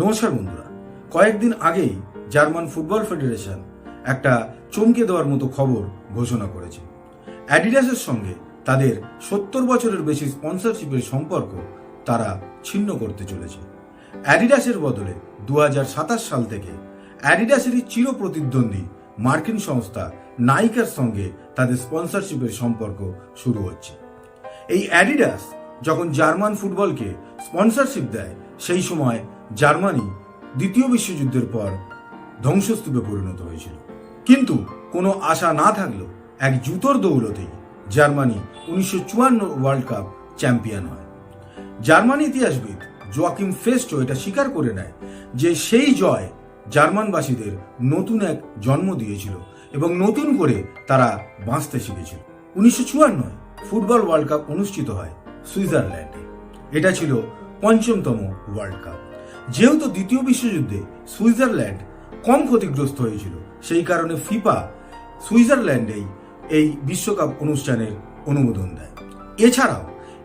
নমস্কার বন্ধুরা। কয়েকদিন আগেই জার্মান ফুটবল ফেডারেশন একটা চমকে দেওয়ার মতো খবর ঘোষণা করেছে। অ্যাডিডাসের সঙ্গে তাদের সত্তর বছরের বেশি স্পন্সরশিপের সম্পর্ক তারা ছিন্ন করতে চলেছে। অ্যাডিডাসের বদলে দু হাজার সাতাশ সাল থেকে অ্যাডিডাসেরই চির প্রতিদ্বন্দ্বী মার্কিন সংস্থা নাইকার সঙ্গে তাদের স্পন্সরশিপের সম্পর্ক শুরু হচ্ছে। এই অ্যাডিডাস যখন জার্মান ফুটবলকে স্পন্সরশিপ দেয়, সেই সময় জার্মানি দ্বিতীয় বিশ্বযুদ্ধের পর ধ্বংসস্তূপে পরিণত হয়েছিল। কিন্তু কোনো আশা না থাকলেও এক জুতোর দৌলতেই জার্মানি উনিশশো চুয়ান্ন ওয়ার্ল্ড কাপ চ্যাম্পিয়ন হয়। জার্মান ইতিহাসবিদ জোয়াকিম ফেস্টো এটা স্বীকার করে নেয় যে সেই জয় জার্মানবাসীদের নতুন এক জন্ম দিয়েছিল এবং নতুন করে তারা বাঁচতে শিখেছিল। উনিশশো চুয়ান্নয় ফুটবল ওয়ার্ল্ড কাপ অনুষ্ঠিত হয় সুইজারল্যান্ডে। এটা ছিল পঞ্চমতম ওয়ার্ল্ড কাপ যেহেতু দ্বিতীয় বিশ্বযুদ্ধে সুইজারল্যান্ড কম ক্ষতিগ্রস্ত হয়েছিল, সেই কারণে ফিফা সুইজারল্যান্ডেই এই বিশ্বকাপ অনুষ্ঠানের অনুমোদন দেয়। এছাড়াও,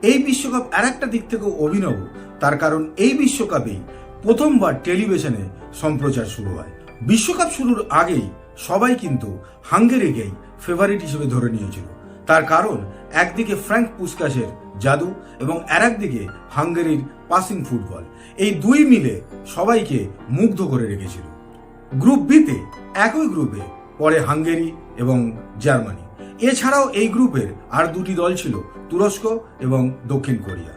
এই বিশ্বকাপ আর একটা দিক থেকেও অভিনব, তার কারণ এই বিশ্বকাপেই প্রথমবার টেলিভিশনে সম্প্রচার শুরু হয়। বিশ্বকাপ শুরুর আগেই সবাই কিন্তু হাঙ্গেরিকেই ফেভারিট হিসেবে ধরে নিয়েছিল। তার কারণ একদিকে ফ্র্যাঙ্ক পুস্কাসের জাদু এবং আর একদিকে হাঙ্গেরির পাসিং ফুটবল। এই দুই মিলে সবাইকে মুগ্ধ করে রেখেছিল। গ্রুপ বিতে, একই গ্রুপে পরে হাঙ্গেরি এবং জার্মানি। এছাড়াও এই গ্রুপের আর দুটি দল ছিল তুরস্ক এবং দক্ষিণ কোরিয়া।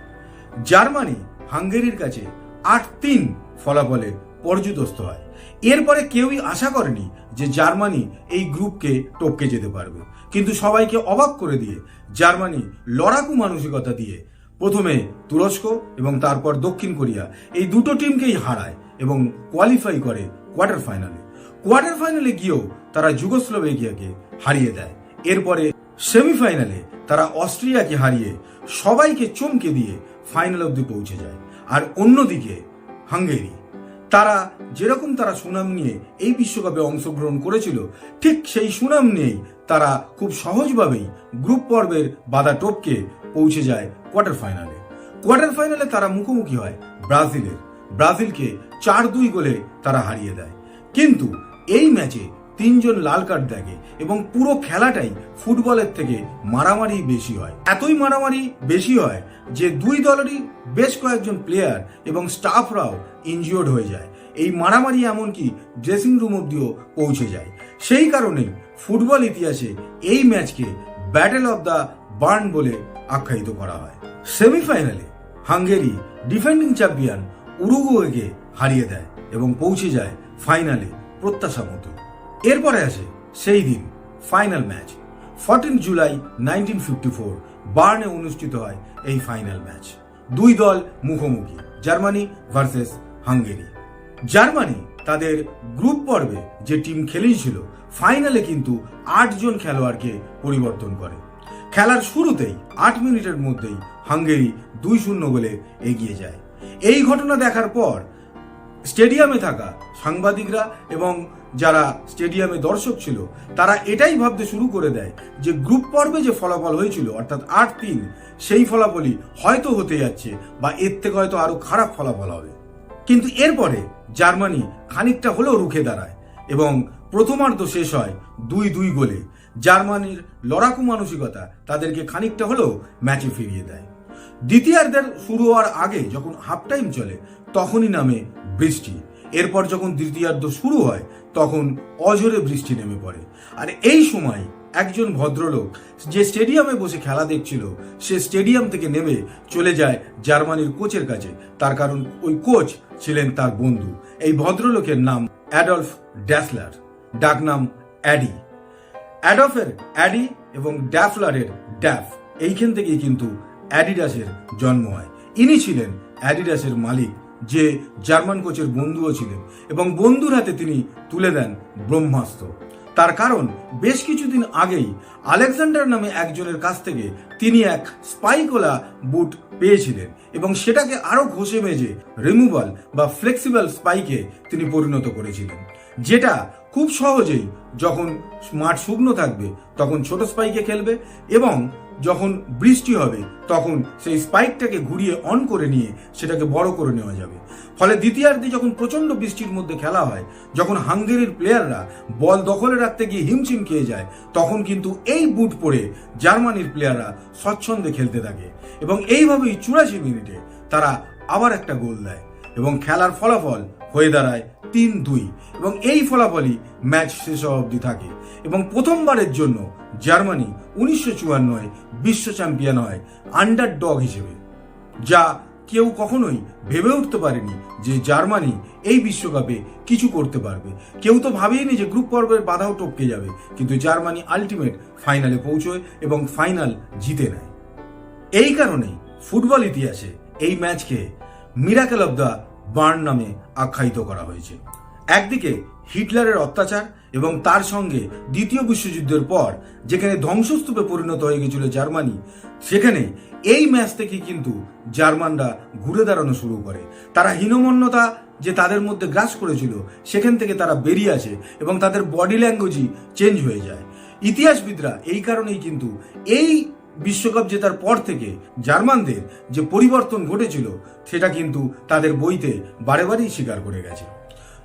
জার্মানি হাঙ্গেরির কাছে আট তিন ফলাফলে পর্যুদস্ত হয়। এরপরে কেউই আশা করেনি যে জার্মানি এই গ্রুপকে টপকে যেতে পারবে। কিন্তু সবাইকে অবাক করে দিয়ে জার্মানি লড়াকু মানসিকতা দিয়ে প্রথমে তুরস্ক এবং তারপর দক্ষিণ কোরিয়া এই দুটো টিমকেই হারায় এবং কোয়ালিফাই করে কোয়ার্টার ফাইনালে কোয়ার্টার ফাইনালে গিয়েও তারা যুগোস্লোভেকিয়াকে হারিয়ে দেয়। এরপরে সেমিফাইনালে তারা অস্ট্রিয়াকে হারিয়ে সবাইকে চমকে দিয়ে ফাইনাল অবধি পৌঁছে যায়। আর অন্যদিকে হাঙ্গেরি তারা, যেরকম তারা সুনাম নিয়ে এই বিশ্বকাপে অংশগ্রহণ করেছিল, ঠিক সেই সুনাম নিয়েই তারা খুব সহজভাবেই গ্রুপ পর্বের বাধা টপকে পৌঁছে যায় কোয়ার্টার ফাইনালে কোয়ার্টার ফাইনালে তারা মুখোমুখি হয় ব্রাজিলের। ব্রাজিলকে চার দুই গোলে তারা হারিয়ে দেয়। কিন্তু এই ম্যাচে তিনজন লাল কার্ড দেখে এবং পুরো খেলাটাই ফুটবলের থেকে মারামারি বেশি হয়। এতই মারামারি বেশি হয় যে দুই দলেরই বেশ কয়েকজন প্লেয়ার এবং স্টাফরাও ইনজিওর্ড হয়ে যায়। এই মারামারি এমনকি ড্রেসিং রুম অব্দিও পৌঁছে যায়। সেই কারণেই ফুটবল ইতিহাসে এই ম্যাচকে ব্যাটেল অব দ্য বার্ন বলে আখ্যায়িত করা হয়। সেমিফাইনালে হাঙ্গেরি ডিফেন্ডিং চ্যাম্পিয়ন উরুগুয়েকে হারিয়ে দেয় এবং পৌঁছে যায় ফাইনালে প্রত্যাশা মতো এরপরে আসে সেই দিন final match fourteen July nineteen fifty four বার্নে অনুষ্ঠিত হয় এই ফাইনাল ম্যাচ দুই দল মুখোমুখি, জার্মানি ভার্সেস হাঙ্গেরি। জার্মানি তাদের গ্রুপ পর্বে যে টিম খেলেছিল ফাইনালে কিন্তু আটজন খেলোয়াড়কে পরিবর্তন করে। খেলার শুরুতেই আট মিনিটের মধ্যেই হাঙ্গেরি দুই শূন্য গোলে এগিয়ে যায়। এই ঘটনা দেখার পর স্টেডিয়ামে থাকা সাংবাদিকরা এবং যারা স্টেডিয়ামে দর্শক ছিল, তারা এটাই ভাবতে শুরু করে দেয় যে গ্রুপ পর্বে যে ফলাফল হয়েছিল, অর্থাৎ আট তিন, সেই ফলাফলই হয়তো হতে যাচ্ছে বা এর থেকে হয়তো আরও খারাপ ফলাফল হবে। কিন্তু এরপরে জার্মানি খানিকটা হলেও রুখে দাঁড়ায় এবং প্রথমার্ধ শেষ হয় দুই দুই গোলে। জার্মানির লড়াকু মানসিকতা তাদেরকে খানিকটা হলেও ম্যাচে ফিরিয়ে দেয়। দ্বিতীয়ার্ধের শুরু হওয়ার আগে যখন হাফ টাইম চলে, তখনই নামে বৃষ্টি। এরপর যখন দ্বিতীয়ার্ধ শুরু হয়, তখন অঝরে বৃষ্টি নেমে পড়ে। আর এই সময় একজন ভদ্রলোক যে স্টেডিয়ামে বসে খেলা দেখছিল, সে স্টেডিয়াম থেকে নেমে চলে যায় জার্মানির কোচের কাছে। তার কারণ ওই কোচ ছিলেন তার বন্ধু। এই ভদ্রলোকের নাম অ্যাডলফ ড্যাসলার ডাকনাম অ্যাডি। অ্যাডফের অ্যাডি এবং ড্যাফলারের ড্যাফ, এইখান থেকেই কিন্তু অ্যাডিডাসের জন্ম হয়। ইনি ছিলেন অ্যাডিডাসের মালিক যে জার্মান কোচের বন্ধুও ছিলেন এবং বন্ধুর হাতে তিনি তুলে দেন ব্রহ্মাস্ত্র। তার কারণ, বেশ কিছুদিন আগেই আলেকজান্ডার নামে একজনের কাছ থেকে তিনি এক স্পাইকোলা বুট পেয়েছিলেন এবং সেটাকে আরও ঘষে মেজে রিমুভাল বা ফ্লেক্সিবল স্পাইকে তিনি পরিণত করেছিলেন, যেটা খুব সহজেই যখন মাঠ শুকনো থাকবে তখন ছোট স্পাইকে খেলবে এবং যখন বৃষ্টি হবে, তখন সেই স্পাইকটাকে ঘুরিয়ে অন করে নিয়ে সেটাকে বড় করে নেওয়া যাবে। ফলে দ্বিতীয়ার্ধে যখন প্রচণ্ড বৃষ্টির মধ্যে খেলা হয়, যখন হাঙ্গেরির প্লেয়াররা বল দখলে রাখতে গিয়ে হিমশিম খেয়ে যায়, তখন কিন্তু এই বুট পরে জার্মানির প্লেয়াররা স্বচ্ছন্দে খেলতে থাকে এবং এইভাবেই চুরাশি মিনিটে তারা আবার একটা গোল দেয় এবং খেলার ফলাফল হয়ে দাঁড়ায় তিন দুই এবং এই ফলাফলই ম্যাচ শেষ অবধি থাকে এবং প্রথমবারের জন্য জার্মানি উনিশশো চুয়ান্নয় বিশ্ব চ্যাম্পিয়ন হয় আন্ডার ডগ হিসেবে, যা কেউ কখনোই ভেবে উঠতে পারেনি যে জার্মানি এই বিশ্বকাপে কিছু করতে পারবে। কেউ তো ভাবেইনি যে গ্রুপ পর্বের বাধাও টপকে যাবে, কিন্তু জার্মানি আলটিমেট ফাইনালে পৌঁছয় এবং ফাইনাল জিতে নেয়। এই কারণেই ফুটবল ইতিহাসে এই ম্যাচকে মিরাকেল অব দ্য বার্ন নামে আখ্যায়িত করা হয়েছে। একদিকে হিটলারের অত্যাচার এবং তার সঙ্গে দ্বিতীয় বিশ্বযুদ্ধের পর যেখানে ধ্বংসস্তূপে পরিণত হয়ে গেছিল জার্মানি, সেখানে এই ম্যাচ থেকে কিন্তু জার্মানরা ঘুরে দাঁড়ানো শুরু করে। তারা হীনমন্যতা যে তাদের মধ্যে গ্রাস করেছিল, সেখান থেকে তারা বেরিয়ে আসে এবং তাদের বডি ল্যাঙ্গুয়েজই চেঞ্জ হয়ে যায়। ইতিহাসবিদরা এই কারণেই কিন্তু এই বিশ্বকাপ জেতার পর থেকে জার্মানদের যে পরিবর্তন ঘটেছিল, সেটা কিন্তু তাদের বইতে বারে বারেই স্বীকার করে গেছে।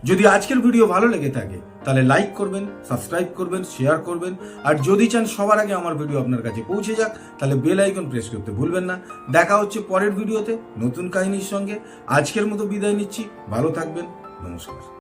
যদি আজকের ভিডিও ভালো লেগে থাকে, তাহলে লাইক করবেন, সাবস্ক্রাইব করবেন, শেয়ার করবেন, আর যদি চান সবার আগে আমার ভিডিও আপনার কাছে পৌঁছে যাক, তাহলে বেল আইকন প্রেস করতে ভুলবেন না। দেখা হচ্ছে পরের ভিডিওতে নতুন কাহিনীর সঙ্গে। আজকের মতো বিদায় নিচ্ছি। ভালো থাকবেন। নমস্কার।